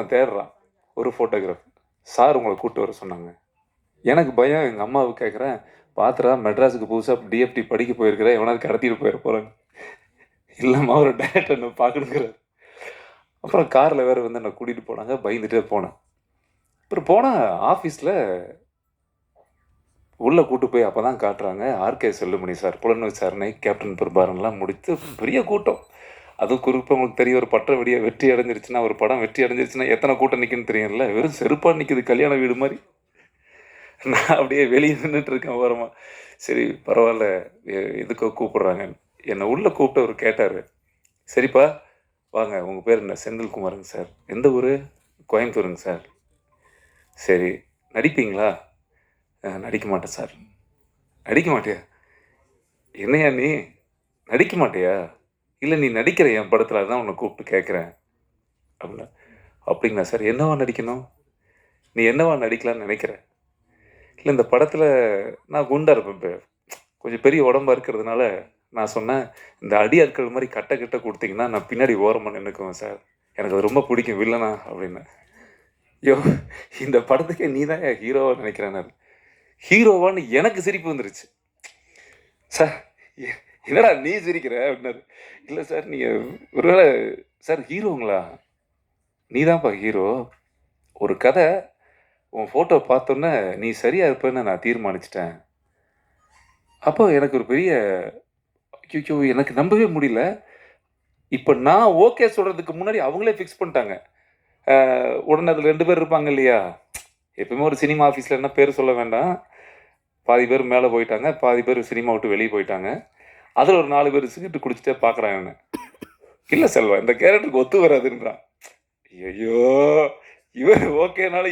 நான் தேடுறான். ஒரு ஃபோட்டோகிராஃப் சார் உங்களை கூப்பிட்டு வர சொன்னாங்க. எனக்கு பயம் எங்கள் அம்மாவை கேட்குறேன் பாத்திரா மெட்ராஸுக்கு புதுசாக டிஎஃப்டி படிக்க போயிருக்கிறேன். எவனாவது கடத்திட்டு போயிட போகிறாங்க இல்லைம்மா ஒரு டேரக்டர் நான் பார்க்கணுங்கிறார். அப்புறம் காரில் வேறு வந்து என்னை கூட்டிகிட்டு போனாங்க. பயந்துட்டே போனேன். அப்புறம் போனால் ஆஃபீஸில் உள்ளே கூட்டு போய் அப்போ தான் காட்டுறாங்க ஆர்கே செல்லுமணி சார் புலன் விசாரணை கேப்டன் பிரபாரன்லாம் முடித்து பெரிய கூட்டம். அதுவும் குறிப்பாக உங்களுக்கு தெரியும் ஒரு பற்ற வெடியை வெற்றி அடைஞ்சிருச்சுன்னா ஒரு படம் வெற்றி அடைஞ்சிருச்சுன்னா எத்தனை கூட்டம் நிற்குன்னு தெரியும்ல? வெறும் செருப்பாக நிற்கிது கல்யாண வீடு மாதிரி. நான் அப்படியே வெளியே நின்றுட்டு இருக்கேன் ஓரமாக சரி பரவாயில்ல எதுக்கோ கூப்பிட்றாங்க. என்னை உள்ளே கூப்பிட்டு அவர் கேட்டார். சரிப்பா வாங்க உங்கள் பேர் என்ன? செந்தில்குமாருங்க சார். எந்த ஊர்? கோயம்புத்தூருங்க சார். சரி நடிப்பீங்களா? நடிக்க மாட்டேன் சார். நடிக்க மாட்டியா? என்னையா நீ? நடிக்க மாட்டியா? இல்லை நீ நடிக்கிற என் படத்தில் அதான் உன்னை கூப்பிட்டு கேட்குறேன் அப்படின்னா அப்படிங்களா சார் என்னவா நடிக்கணும்? நீ என்னவா நடிக்கலாம்னு நினைக்கிற? இல்லை இந்த படத்தில் நான் குண்டாக இருப்பேன் இப்போ கொஞ்சம் பெரிய உடம்பா இருக்கிறதுனால நான் சொன்னேன் இந்த அடியாட்கள் மாதிரி கட்ட கிட்ட கொடுத்தீங்கன்னா நான் பின்னாடி ஓரமாக நின்றுக்குவேன் சார். எனக்கு அது ரொம்ப பிடிக்கும் வில்லனா அப்படின்னு. ஐயோ இந்த படத்துக்கே நீ தான் ஹீரோவா நினைக்கிறேன் நான் ஹீரோவான்னு எனக்கு சிரிப்பு வந்துருச்சு. சார் எ- என்னடா நீ சிரிக்கிற அப்படின்னாரு. இல்லை சார் நீங்கள் ஒருவேளை சார் ஹீரோங்களா நீ தான்ப்பா ஹீரோ ஒரு கதை உன் ஃபோட்டோ பார்த்தோன்னே நீ சரியாக இருப்பேன்னு நான் தீர்மானிச்சிட்டேன். அப்போ எனக்கு ஒரு பெரிய ஐயோ எனக்கு நம்பவே முடியல. இப்போ நான் ஓகே சொல்கிறதுக்கு முன்னாடி அவங்களே ஃபிக்ஸ் பண்ணிட்டாங்க. உடனே அதில் ரெண்டு பேர் இருப்பாங்க இல்லையா? எப்பயுமே ஒரு சினிமா ஆஃபீஸில் என்ன பேர் சொல்ல வேண்டாம். பாதி பேர் மேலே போயிட்டாங்க பாதி பேர் சினிமா விட்டு வெளியே போயிட்டாங்க. அதில் ஒரு நாலு பேர் சிகரெட்டு குடிச்சிட்டே பார்க்குறான் என்ன இல்லை செல்வா இந்த கேரக்டருக்கு ஒத்து வராதுன்றான் ஐயோ இவன் ஓகேனால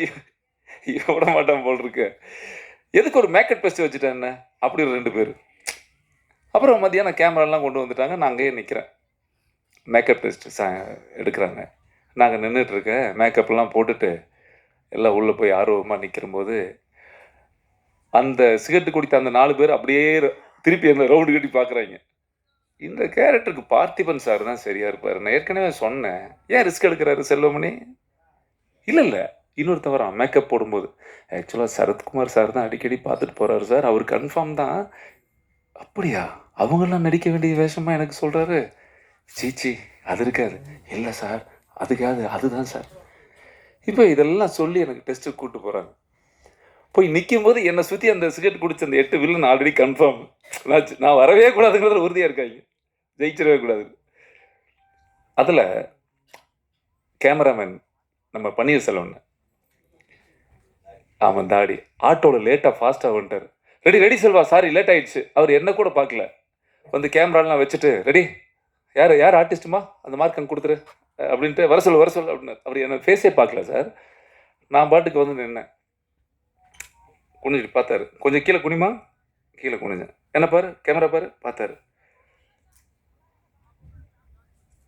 இவன் விட மாட்டான் போல் இருக்கு எதுக்கு ஒரு மேக்கப் பெஸ்ட் வச்சுட்டேன் என்ன? அப்படி ஒரு ரெண்டு பேர். அப்புறம் மத்தியானம் கேமராலாம் கொண்டு வந்துட்டாங்க நான் அங்கேயே நிற்கிறேன் மேக்கப் டெஸ்ட் சா எடுக்கிறாங்க. நாங்கள் நின்றுட்டுருக்கேன் மேக்கப்லாம் போட்டுட்டு எல்லாம் உள்ளே போய் ஆர்வமாக நிற்கிறம்போது அந்த சிகரெட்டு குடித்த அந்த நாலு பேர் அப்படியே திருப்பி என்ன ரவுண்டு கட்டி பார்க்குறாங்க இந்த கேரக்டருக்கு பார்த்திபன் சார் தான் சரியாக இருப்பார். நான் ஏற்கனவே சொன்னேன். ஏன் ரிஸ்க் எடுக்கிறாரு செல்வமணி? இல்லை இல்லை. இன்னொருத்தவரான் மேக்கப் போடும்போது. ஆக்சுவலாக சரத்குமார் சார் தான் அடிக்கடி பார்த்துட்டு போகிறாரு சார் அவர் கன்ஃபார்ம் தான். அப்படியா? அவங்கெல்லாம் நடிக்க வேண்டிய வேஷமாக எனக்கு சொல்கிறாரு சீச்சி அது இருக்காது. இல்லை சார் அதுக்காது அதுதான் சார் இப்போ இதெல்லாம் சொல்லி எனக்கு டெஸ்ட்டுக்கு கூப்பிட்டு போகிறாங்க போய் நிற்கும் போது என்னை சுற்றி அந்த சிகரெட் குடிச்ச அந்த எட்டு வில்லன் ஆல்ரெடி கன்ஃபார்ம் நான் நான் வரவே கூடாதுங்கிறதுல உறுதியாக இருக்காங்க. ஜெயிச்சிடவே கூடாது. அதில் கேமராமேன் நம்ம பன்னீர் செல்வன் அவன் தாடி. ஆட்டோவில் லேட்டாக ஃபாஸ்ட்டாக வந்துட்டார். Ready ready Selva sorry late ஆயிடுச்சு. அவர் என்ன கூட பார்க்கல. வந்து கேமராலாம் வச்சுட்டு ரெடி யார் யார் ஆர்டிஸ்ட்டுமா அந்த மார்க் அங்கே கொடுத்துரு. அப்படின்ட்டு வர சொல்லு வர சொல்லு அப்படின்னு அவர் என்ன ஃபேஸே பார்க்கல சார் நான் பாட்டுக்கு வந்து நின்னேன். குனிஞ்சிட்டு பார்த்தாரு. கொஞ்சம் கீழே குனிமா? கீழே குனிஞ்சேன். என்ன பாரு? கேமரா பாரு? பார்த்தாரு.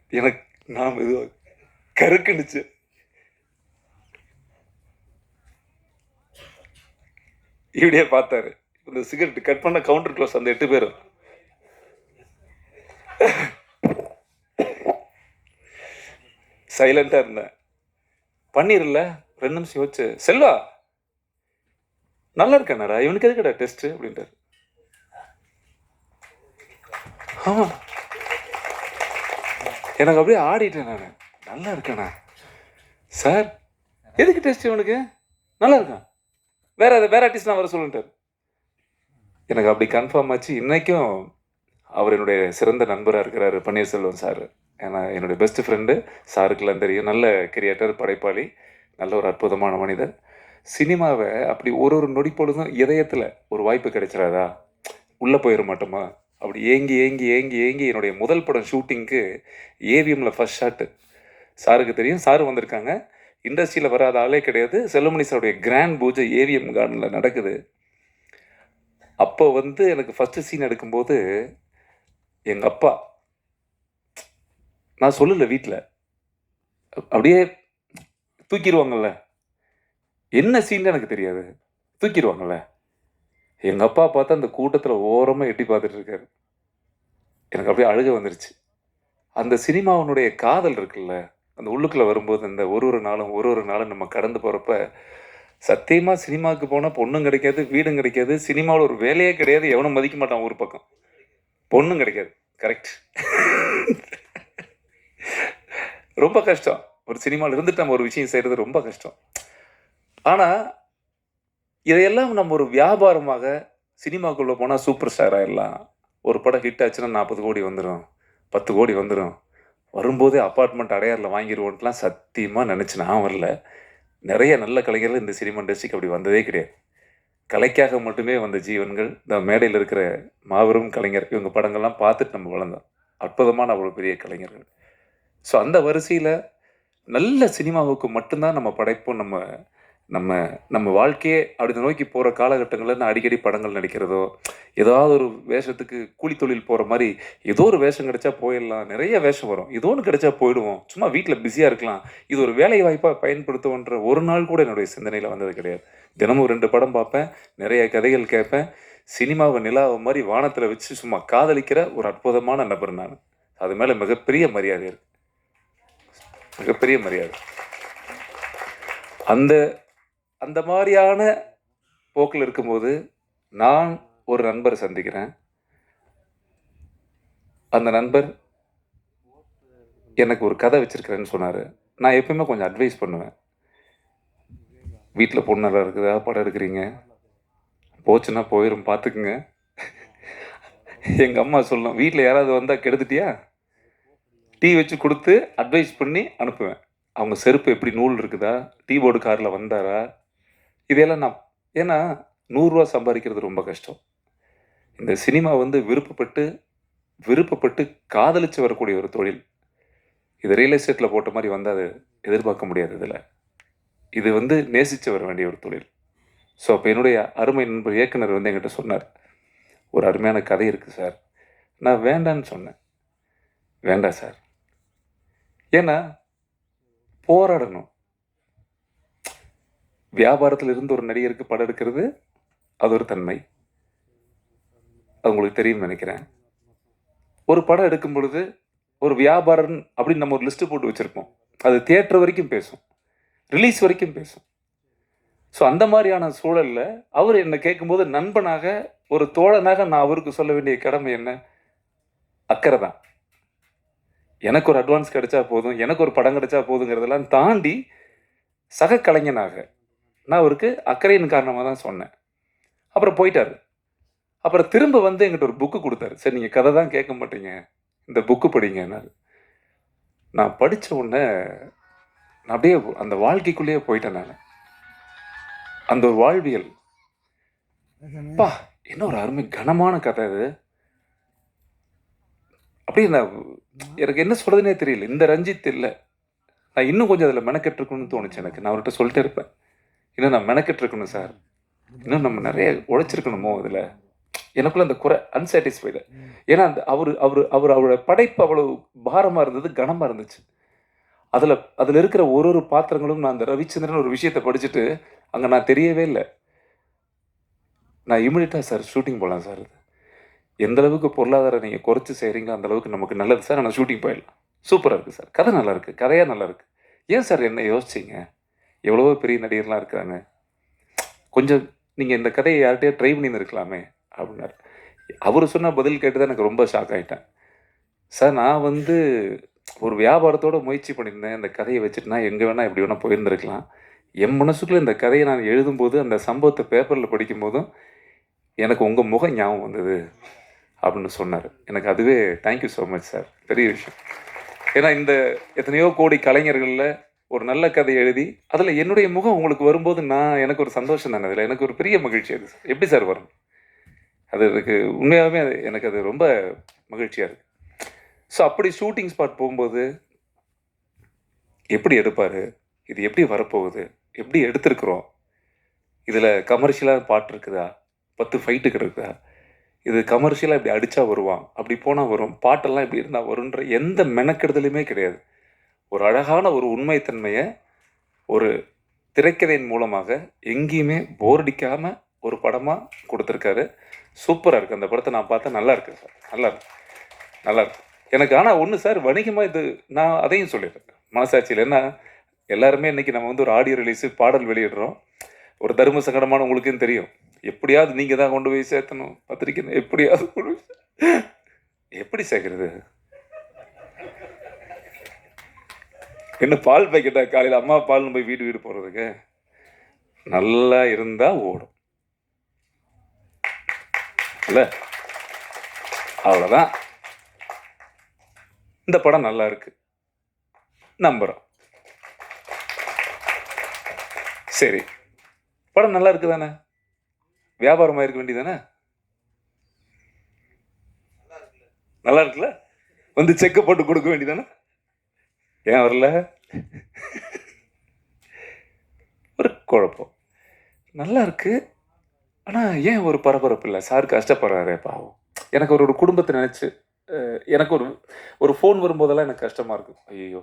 எனக்கு நான் இது கருக்குனுச்சு. இப்படியே பார்த்தாரு. இந்த சிகரெட் கட் பண்ண கவுண்டர் க்ளோஸ் அந்த எட்டு பேரும். சைலண்டாக இருந்தேன். பண்ணிரல ரெண்டு நிமிஷம் யோசிச்சு செல்வா! நல்லா இருக்கானடா இவனுக்கு எதுக்குடா டெஸ்ட் அப்படின்றார். ஆமாம் எனக்கு அப்படியே ஆடிட்டேன் நான். நல்லா இருக்கேண்ணா சார் எதுக்கு டெஸ்ட் இவனுக்கு? நல்லா இருக்கான் வேற வேற ஆர்டிஸ்ட் நான் வர சொல்லிட்டார் எனக்கு அப்படி கன்ஃபார்ம் ஆச்சு. இன்றைக்கும் அவர் என்னுடைய சிறந்த நண்பராக இருக்கிறாரு பன்னீர்செல்வம் சார் ஏன்னா என்னுடைய பெஸ்ட் ஃப்ரெண்டு சாருக்கெல்லாம் தெரியும். நல்ல கிரியேட்டர் படைப்பாளி நல்ல ஒரு அற்புதமான மனிதர். சினிமாவை அப்படி ஒரு ஒரு நொடி பொழுதும் இதயத்தில் ஒரு வாய்ப்பு கிடைச்சிடாதா? உள்ளே போயிட மாட்டோமா? அப்படி ஏங்கி ஏங்கி ஏங்கி ஏங்கி என்னுடைய முதல் படம் ஷூட்டிங்க்கு ஏவிஎம்மில் ஃபஸ்ட் ஷாட்டு சாருக்கு தெரியும். சார் வந்திருக்காங்க. இண்டஸ்ட்ரியில் வராத ஆளே கிடையாது. செல்லமணி சாருடைய கிராண்ட் பூஜை ஏவிஎம் கார்டனில் நடக்குது. அப்போ வந்து எனக்கு ஃபஸ்ட்டு சீன் எடுக்கும்போது எங்கள் அப்பா நான் சொல்லலை வீட்டில் அப்படியே தூக்கிடுவாங்கள்ல என்ன சீன் எனக்கு தெரியாது. தூக்கிடுவாங்கல்ல. எங்கள் அப்பா பார்த்தா அந்த கூட்டத்தில் ஓரமாக எட்டி பார்த்துட்டு இருக்காரு. எனக்கு அப்படியே அழுக வந்துருச்சு. அந்த சினிமாவினுடைய காதல் இருக்குல்ல அந்த உள்ளுக்குள்ளே வரும்போது இந்த ஒரு ஒரு நாளும் ஒரு ஒரு நாளும் நம்ம கடந்து போகிறப்ப சத்தியமாக சினிமாவுக்கு போனால் பொண்ணும் கிடைக்காது வீடும் கிடைக்காது சினிமாவில் ஒரு வேலையே கிடையாது எவனும் மதிக்க மாட்டான் ஒரு பக்கம். பொண்ணும் கிடைக்காது. கரெக்ட் ரொம்ப கஷ்டம். ஒரு சினிமாவில் இருந்துட்டு நம்ம ஒரு விஷயம் செய்கிறது ரொம்ப கஷ்டம். ஆனால் இதையெல்லாம் நம்ம ஒரு வியாபாரமாக சினிமாக்குள்ளே போனால் சூப்பர் ஸ்டார் ஆயிடலாம் ஒரு படம் ஹிட் ஆச்சுன்னா நாற்பது கோடி வந்துடும் பத்து கோடி வந்துடும் வரும்போதே அப்பார்ட்மெண்ட் அடையாரில் வாங்கிடுவோன்ட்டுலாம் சத்தியமாக நினச்சி நான் வரல. நிறைய நல்ல கலைஞர்கள் இந்த சினிமா இண்டஸ்ட்ரிக்கு அப்படி வந்ததே கிடையாது. கலைக்காக மட்டுமே வந்த ஜீவன்கள் இந்த மேடையில் இருக்கிற மாபெரும் கலைஞர் இவங்க படங்கள்லாம் பார்த்துட்டு நம்ம வளர்ந்தோம். அற்புதமான அவ்வளோ பெரிய கலைஞர்கள். ஸோ அந்த வரிசையில் நல்ல சினிமாவுக்கு மட்டும்தான் நம்ம படைப்போம் நம்ம நம்ம நம்ம வாழ்க்கையே அப்படி நோக்கி போகிற காலகட்டங்களில் நான் அடிக்கடி படங்கள் நடிக்கிறதோ ஏதாவது ஒரு வேஷத்துக்கு கூலி தொழில் போகிற மாதிரி ஏதோ ஒரு வேஷம் கிடைச்சா போயிடலாம். நிறைய வேஷம் வரும். ஏதோ ஒன்று கிடைச்சா போயிடுவோம். சும்மா வீட்டில் பிஸியாக இருக்கலாம். இது ஒரு வேலை வாய்ப்பாக பயன்படுத்துவோன்ற ஒரு நாள் கூட என்னுடைய சிந்தனையில் வந்தது கிடையாது. தினமும் ரெண்டு படம் பார்ப்பேன் நிறைய கதைகள் கேட்பேன் சினிமாவை நிலாவை மாதிரி வானத்தில் வச்சு சும்மா காதலிக்கிற ஒரு அற்புதமான நபர் நான். அது மேலே மிகப்பெரிய மரியாதை இருக்கு. மிகப்பெரிய மரியாதை. அந்த அந்த மாதிரியான போக்கில் இருக்கும்போது நான் ஒரு நண்பரை சந்திக்கிறேன். அந்த நண்பர் எனக்கு ஒரு கதை வச்சுருக்கிறேன்னு சொன்னார். நான் எப்பயுமே கொஞ்சம் அட்வைஸ் பண்ணுவேன். வீட்டில் பொண்ணு நல்லா இருக்குதா படம் எடுக்கிறீங்க போச்சுன்னா போயிடும் பார்த்துக்குங்க எங்கள் அம்மா சொல்லணும் வீட்டில் யாராவது வந்தால் கெடுத்துட்டியா? டீ வச்சு கொடுத்து அட்வைஸ் பண்ணி அனுப்புவேன். அவங்க செருப்பு எப்படி நூல் இருக்குதா? டீ போர்டு காரில் வந்தாரா? இதையெல்லாம் நான் ஏன்னா நூறுரூவா சம்பாதிக்கிறது ரொம்ப கஷ்டம். இந்த சினிமா வந்து விருப்பப்பட்டு விருப்பப்பட்டு காதலிச்சு வரக்கூடிய ஒரு தொழில். இது ரியல் எஸ்டேட்டில் போட்ட மாதிரி வந்து அது எதிர்பார்க்க முடியாது இதில். இது வந்து நேசித்து வர வேண்டிய ஒரு தொழில். ஸோ அப்போ என்னுடைய அருமை நண்பர் இயக்குனர் வந்து என்கிட்ட சொன்னார் ஒரு அருமையான கதை இருக்குது சார். நான் வேண்டான்னு சொன்னேன். வேண்டாம் சார். ஏன்னா போராடணும். வியாபாரத்தில் இருந்து ஒரு நடிகருக்கு படம் எடுக்கிறது அது ஒரு தன்மை. அது உங்களுக்கு தெரியும்னு நினைக்கிறேன். ஒரு படம் எடுக்கும் பொழுது ஒரு வியாபாரம் அப்படின்னு நம்ம ஒரு லிஸ்ட்டு போட்டு வச்சுருப்போம். அது தியேட்டர் வரைக்கும் பேசும். ரிலீஸ் வரைக்கும் பேசும். ஸோ அந்த மாதிரியான சூழலில் அவர் என்னை கேட்கும்போது நண்பனாக ஒரு தோழனாக நான் அவருக்கு சொல்ல வேண்டிய கடமை என்ன? அக்கறை தான். எனக்கு ஒரு அட்வான்ஸ் கிடைச்சா போதும் எனக்கு ஒரு படம் கிடைச்சா போதுங்கிறதெல்லாம் தாண்டி சக கலைஞனாக நான் அவருக்கு அக்கறையின் காரணமாக தான் சொன்னேன். அப்புறம் போயிட்டாரு. அப்புறம் திரும்ப வந்து எங்கிட்ட ஒரு புக்கு கொடுத்தாரு. சரி நீங்கள் கதை தான் கேட்க மாட்டீங்க. இந்த புக்கு படிங்கன்னாரு நான் படித்த உடனே நான் அப்படியே அந்த வாழ்க்கைக்குள்ளேயே போயிட்டேன் நான். அந்த ஒரு வாழ்வியல். பா என்ன ஒரு அருமை கனமான கதை இது அப்படியே நான் எனக்கு என்ன சொல்றதுனே தெரியல. இந்த ரஞ்சித் இல்லை. நான் இன்னும் கொஞ்சம் அதில் மெனக்கெட்டிருக்கணும்னு தோணுச்சு எனக்கு. நான் அவர்கிட்ட சொல்லிட்டே இருப்பேன். இன்னும் நான் மெனக்கெட்டிருக்கணும் சார். இன்னும் நம்ம நிறைய உழைச்சிருக்கணுமோ அதில் எனக்குள்ள அந்த குறை அன்சாட்டிஸ்ஃபைடு ஏன்னா அந்த அவர் அவர் அவர் அவரோட படைப்பு அவ்வளவு பாரமாக இருந்தது கனமாக இருந்துச்சு. அதில் அதில் இருக்கிற ஒரு ஒரு பாத்திரங்களும் நான் அந்த ரவிச்சந்திரன் ஒரு விஷயத்தை படிச்சுட்டு அங்கே நான் தெரியவே இல்லை. நான் இமிடியட்டாக சார் ஷூட்டிங் போகலாம் சார் இது. எந்த அளவுக்கு பொருளாதாரம் நீங்கள் குறைச்சி செய்கிறீங்களோ அந்த அளவுக்கு நமக்கு நல்லது சார். நான் ஷூட்டிங் போயிடலாம். சூப்பராக இருக்குது சார். கதை நல்லாயிருக்கு கதையாக நல்லாயிருக்கு ஏன் சார் என்ன யோசிச்சிங்க? எவ்வளவோ பெரிய நடிகர்லாம் இருக்கிறாங்க கொஞ்சம் நீங்கள் இந்த கதையை யார்கிட்டயே ட்ரை பண்ணியிருந்துருக்கலாமே அப்படின்னாரு. அவர் சொன்ன பதில் கேட்டு தான் எனக்கு ரொம்ப ஷாக் ஆகிட்டேன் சார் நான் வந்து ஒரு வியாபாரத்தோட முயற்சி பண்ணியிருந்தேன். இந்த கதையை வச்சுட்டு நான் எங்கே வேணால் எப்படி வேணால் போயிருந்திருக்கலாம். என் மனசுக்குள்ளே இந்த கதையை நான் எழுதும்போது அந்த சம்பவத்தை பேப்பரில் படிக்கும்போதும் எனக்கு உங்கள் முகம் ஞாபகம் வந்தது அப்படின்னு சொன்னார். எனக்கு அதுவே தேங்க்யூ ஸோ மச் சார் பெரிய விஷயம். ஏன்னா இந்த எத்தனையோ கோடி கலைஞர்களில் ஒரு நல்ல கதை எழுதி அதில் என்னுடைய முகம் உங்களுக்கு வரும்போது நான் எனக்கு ஒரு சந்தோஷம் தானே அதில்? எனக்கு ஒரு பெரிய மகிழ்ச்சி அது. எப்படி சார் வரும்? அது எனக்கு உண்மையாகவே அது எனக்கு அது ரொம்ப மகிழ்ச்சியாக இருக்குது ஸோ அப்படி ஷூட்டிங் ஸ்பாட் போகும்போது எப்படி எடுப்பார்? இது எப்படி வரப்போகுது? எப்படி எடுத்திருக்கிறோம்? இதில் கமர்ஷியலாக பாட்டு இருக்குதா? பத்து ஃபைட்டுக்கு இருக்குதா? இது கமர்ஷியலாக இப்படி அடித்தா வருவான் அப்படி போனால் வரும் பாட்டெல்லாம் இப்படி இருந்தால் வருன்ற எந்த மெனக்கெடுதலுமே கிடையாது. ஒரு அழகான ஒரு உண்மைத்தன்மையை ஒரு திரைக்கதையின் மூலமாக எங்கேயுமே போர்டிக்காமல் ஒரு படமாக கொடுத்துருக்காரு. சூப்பராக இருக்குது அந்த படத்தை நான் பார்த்தா நல்லா இருக்கு சார். நல்லா இருக்கு. நல்லா இருக்கு. எனக்கு ஆனால் ஒன்று சார் வணிகமாக இது நான் அதையும் சொல்லிடுறேன். மனசாட்சியில் என்ன எல்லாருமே இன்னைக்கு நம்ம வந்து ஒரு ஆடியோ ரிலீஸு பாடல் வெளியிடுறோம். ஒரு தர்ம சங்கடமான உங்களுக்கும் தெரியும். எப்படியாவது நீங்கள் தான் கொண்டு போய் சேர்த்தணும். பத்திரிக்கை எப்படியாவது கொண்டு போய் எப்படி சேர்க்குறது? என்ன பால் பாக்கெட்டா காலையில் அம்மா பால்னு போய் வீடு வீடு போகிறதுக்கு நல்லா இருந்தால் ஓடும். இல்லை? அவ்வளோதான் இந்த படம் நல்லா இருக்கு. நம்புகிறோம் சரி. படம் நல்லா இருக்கு தானே வியாபாரமாக இருக்க வேண்டியதானே? நல்லா இருக்குல்ல. வந்து செக்கப் போட்டு கொடுக்க வேண்டியதானே? ஏன் வரல? ஒரு குழப்பம். நல்லா இருக்கு. ஆனால் ஏன் ஒரு பரபரப்பு இல்லை? சார் கஷ்டப்படுறாரே பாவம். எனக்கு ஒரு ஒரு குடும்பத்தை நினச்சி எனக்கு ஒரு ஒரு ஃபோன் வரும்போதெல்லாம் எனக்கு கஷ்டமாக இருக்கும் ஐயோ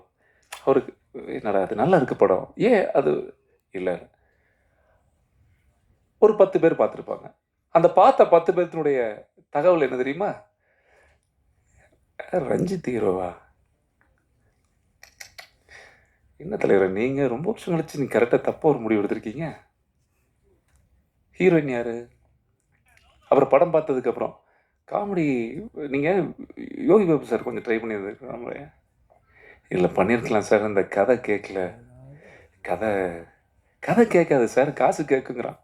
அவருக்கு என்னடா அது நல்லா இருக்கு படம். ஏன் அது இல்லை? ஒரு பத்து பேர் பார்த்துருப்பாங்க. அந்த பார்த்த பத்து பேர்த்தினுடைய தகவல் என்ன தெரியுமா? ரஞ்சித் ஹீரோவா? என்ன தலைவர் நீங்கள் ரொம்ப வருஷம் கழிச்சு நீங்கள் கரெக்டாக தப்பாக ஒரு முடிவு எடுத்திருக்கீங்க. ஹீரோயின் யார்? அப்புறம் படம் பார்த்ததுக்கப்புறம் காமெடி நீங்கள் யோகி பாபு சார் கொஞ்சம் ட்ரை பண்ணியிருந்துருக்கலாம்ல இல்லை பண்ணியிருக்கலாம் சார் இந்த கதை கேட்கல கதை கதை கேட்காது சார் காசு கேட்குங்கிறான்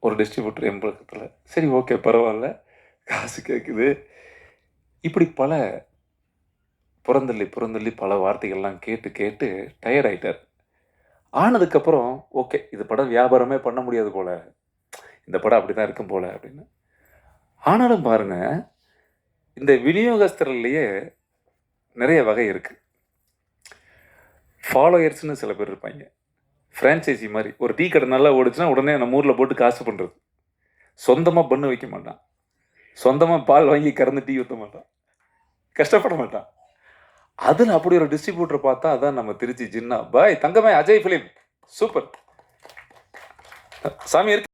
ஒரு டிஸ்ட்ரிபியூட்டர் எம்பளக்கத்தில் சரி ஓகே பரவாயில்ல. காசு கேட்குது இப்படி பல புறந்தள்ளி புறந்தள்ளி பல வார்த்தைகள்லாம் கேட்டு கேட்டு டயர்ட் ஆகிட்டார் ஆனதுக்கப்புறம் ஓகே இது படம் வியாபாரமே பண்ண முடியாது போல. இந்த படம் அப்படி தான் இருக்கும் போல அப்படின்னு. ஆனாலும் பாருங்க இந்த விநியோகஸ்தர்லேயே நிறைய வகை இருக்குது ஃபாலோயர்ஸ்னு சில பேர் இருப்பாங்க. ஃப்ரான்ச்சைசி மாதிரி. ஒரு டீ கடை நல்லா ஓடிச்சுன்னா உடனே நம்ம ஊரில் போட்டு காசு பண்ணுறது சொந்தமாக பண்ணு வைக்க மாட்டான். சொந்தமாக பால் வாங்கி கறந்து டீ ஊற்ற மாட்டான். கஷ்டப்பட மாட்டான். அதில் அப்படி ஒரு டிஸ்ட்ரிபியூட்டர் பார்த்தா அதான் நம்ம திருச்சி ஜின்னா. பாய் தங்கமே அஜய் ஃபிலிம் சூப்பர். சாமி இருக்கு.